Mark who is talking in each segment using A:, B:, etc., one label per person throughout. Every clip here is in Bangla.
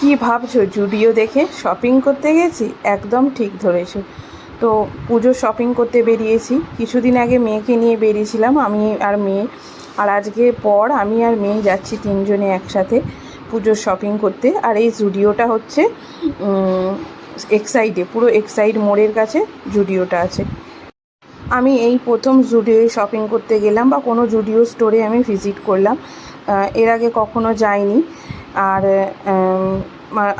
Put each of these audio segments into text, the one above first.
A: কি ভাবছ? জুডিও দেখে শপিং করতে গেছি? একদম ঠিক ধরেছো। তো পুজোর শপিং করতে বেরিয়েছি। কিছুদিন আগে মেয়েকে নিয়ে বেরিয়েছিলাম, আমি আর মেয়ে। আর আজকে পর আমি আর মেয়ে যাচ্ছি তিনজনে একসাথে পুজোর শপিং করতে। আর এই জুডিওটা হচ্ছে এক্সাইডে পুরো এক্সাইড মোড়ের কাছে জুডিওটা আছে। আমি এই প্রথম জুডিওয়ে শপিং করতে গেলাম বা কোনো জুডিও স্টোরে আমি ভিজিট করলাম। এর আগে কখনো যাইনি। আর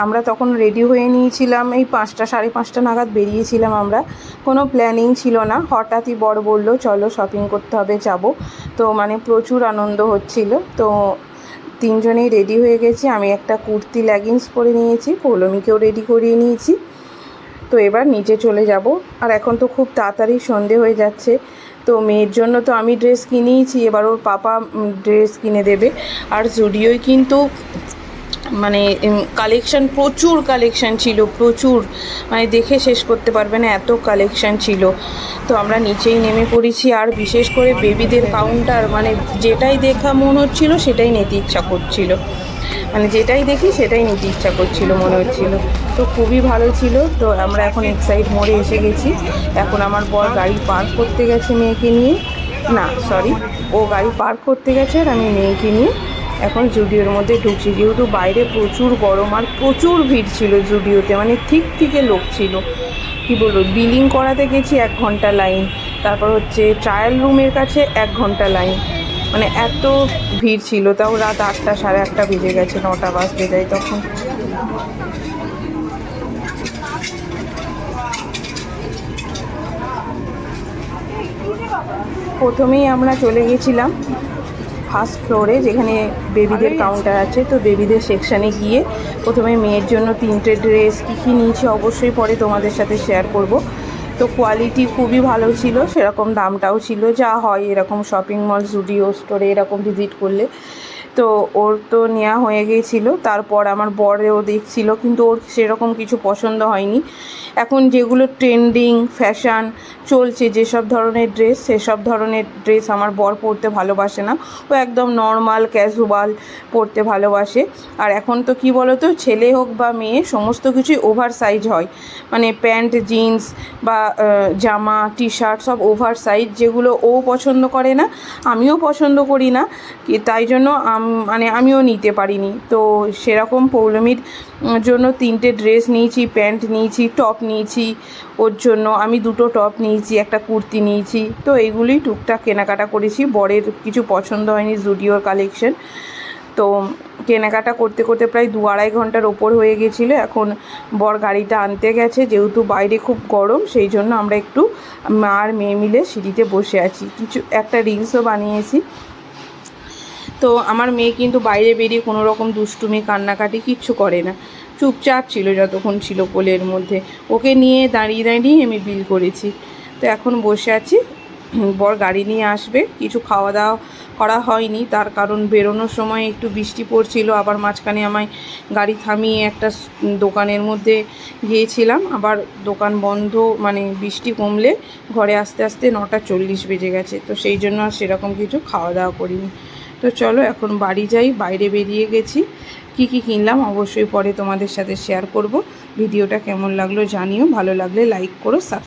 A: আমরা তখন রেডি হয়ে নিয়েছিলাম, এই পাঁচটা, সাড়ে পাঁচটা নাগাদ বেরিয়েছিলাম আমরা। কোনো প্ল্যানিং ছিল না। হঠাৎই বর বলল, চলো শপিং করতে হবে, যাব। তো মানে প্রচুর আনন্দ হচ্ছিল। তো তিনজনেই রেডি হয়ে গেছি। আমি একটা কুর্তি লেগিংস পরে নিয়েছি, পৌলমীকেও রেডি করিয়ে নিয়েছি। তো এবার নিচে চলে যাব। আর এখন তো খুব তাড়াতাড়ি সন্ধে হয়ে যাচ্ছে। তো মেয়ের জন্য তো আমি ড্রেস কিনেইছি। এবার ওর পাপা ড্রেস কিনে দেবে। আর জুডিওয় কিন্তু মানে কালেকশন প্রচুর কালেকশন ছিল, প্রচুর। মানে দেখে শেষ করতে পারবে না, এত কালেকশন ছিল। তো আমরা নিচেই নেমে পড়েছি, আর বিশেষ করে বেবিদের কাউন্টার মানে যেটাই দেখা মন হচ্ছিল, সেটাই নিতে ইচ্ছা করছিল। মানে যেটাই দেখি, সেটাই নিতে ইচ্ছা করছিল, মনে হচ্ছিল। তো খুবই ভালো ছিল, তো আমরা এখন এক্সাইড মোড়ে এসে গেছি। এখন আমার বর গাড়ি পার্ক করতে গেছে মেয়েকে নিয়ে। না সরি ও গাড়ি পার্ক করতে গেছে আর আমি মেয়েকে নিয়ে এখন জুডিওর মধ্যে ঢুকছি। যেহেতু বাইরে প্রচুর গরম আর প্রচুর ভিড় ছিল জুডিওতে মানে ঠিক থেকে লোক ছিল। কি বলব বিলিং করাতে গেছি এক ঘণ্টা লাইন তারপর হচ্ছে ট্রায়াল রুমের কাছে এক ঘণ্টা লাইন মানে এত ভিড় ছিল, তাও রাত আটটা, সাড়ে আটটা বেজে গেছে, নটা বাজতে যায় তখন। প্রথমেই আমরা চলে গেছিলাম ফার্স্ট ফ্লোরে যেখানে বেবিদের কাউন্টার আছে। তো বেবিদের সেকশানে গিয়ে প্রথমে মেয়ের জন্য তিনটে ড্রেস কী কী নিয়েছি অবশ্যই পরে তোমাদের সাথে শেয়ার করব। তো কোয়ালিটি খুবই ভালো ছিল সেরকম দামটাও ছিল যা হয় এরকম শপিং মল জুডিও স্টোরে এরকম ভিজিট করলে। তো ওর তো নেওয়া হয়ে গিয়েছিল তারপর আমার বরেও দেখছিল, কিন্তু ওর সেরকম কিছু পছন্দ হয়নি। এখন যেগুলো ট্রেন্ডিং, ফ্যাশান চলছে, যেসব ধরনের ড্রেস, সেসব ধরনের ড্রেস আমার বর পরতে ভালোবাসে না। ও একদম নর্মাল ক্যাজুয়াল পরতে ভালোবাসে। আর এখন তো কি বলো তো ছেলে হোক বা মেয়ে, সমস্ত কিছুই ওভার সাইজ হয়। মানে প্যান্ট, জিন্স বা জামা টি শার্ট সব ওভার সাইজ যেগুলো ও পছন্দ করে না, আমিও পছন্দ করি না। তাই জন্য মানে আমিও নিতে পারিনি। তো সেরকম পৌলমীর জন্য তিনটে ড্রেস নিয়েছি, প্যান্ট নিয়েছি টপ নিয়েছি, ওর জন্য আমি দুটো টপ নিয়েছি, একটা কুর্তি নিয়েছি। তো এইগুলোই টুকটাক কেনাকাটা করেছি। বরের কিছু পছন্দ হয়নি জুডিওর কালেকশন তো কেনাকাটা করতে করতে প্রায় দু আড়াই ঘণ্টার ওপর হয়ে গেছিল। এখন বর গাড়িটা আনতে গেছে, যেহেতু বাইরে খুব গরম, সেই জন্য আমরা একটু মা আর মেয়ে মিলে সিঁড়িতে বসে আছি। কিছু, একটা রিলসও বানিয়েছি। তো আমার মেয়ে কিন্তু বাইরে বেরিয়ে কোনো রকম দুষ্টুমি, কান্নাকাটি কিচ্ছু করে না। চুপচাপ ছিল, যতক্ষণ ছিল কোলের মধ্যে। ওকে নিয়ে দাঁড়িয়ে দাঁড়িয়ে আমি বিল করেছি। তো এখন বসে আছি। বর গাড়ি নিয়ে আসবে। কিছু খাওয়া দাওয়া করা হয়নি। তার কারণ বেরোনোর সময় একটু বৃষ্টি পড়ছিল। আবার মাঝখানে আমায় গাড়ি থামিয়ে একটা দোকানের মধ্যে গিয়েছিলাম। আবার দোকান বন্ধ মানে বৃষ্টি কমলে ঘরে আস্তে আস্তে নটা চল্লিশ বেজে গেছে। তো সেই জন্য আর সেরকম কিছু খাওয়া দাওয়া করিনি। তো চলো এখন বাড়ি যাই, বাইরে বেরিয়ে গেছি। কি কি কিনলাম অবশ্যই পরে তোমাদের সাথে শেয়ার করব। ভিডিওটা কেমন লাগল জানিও, ভালো লাগলে লাইক করো সাবস্ক্রাইব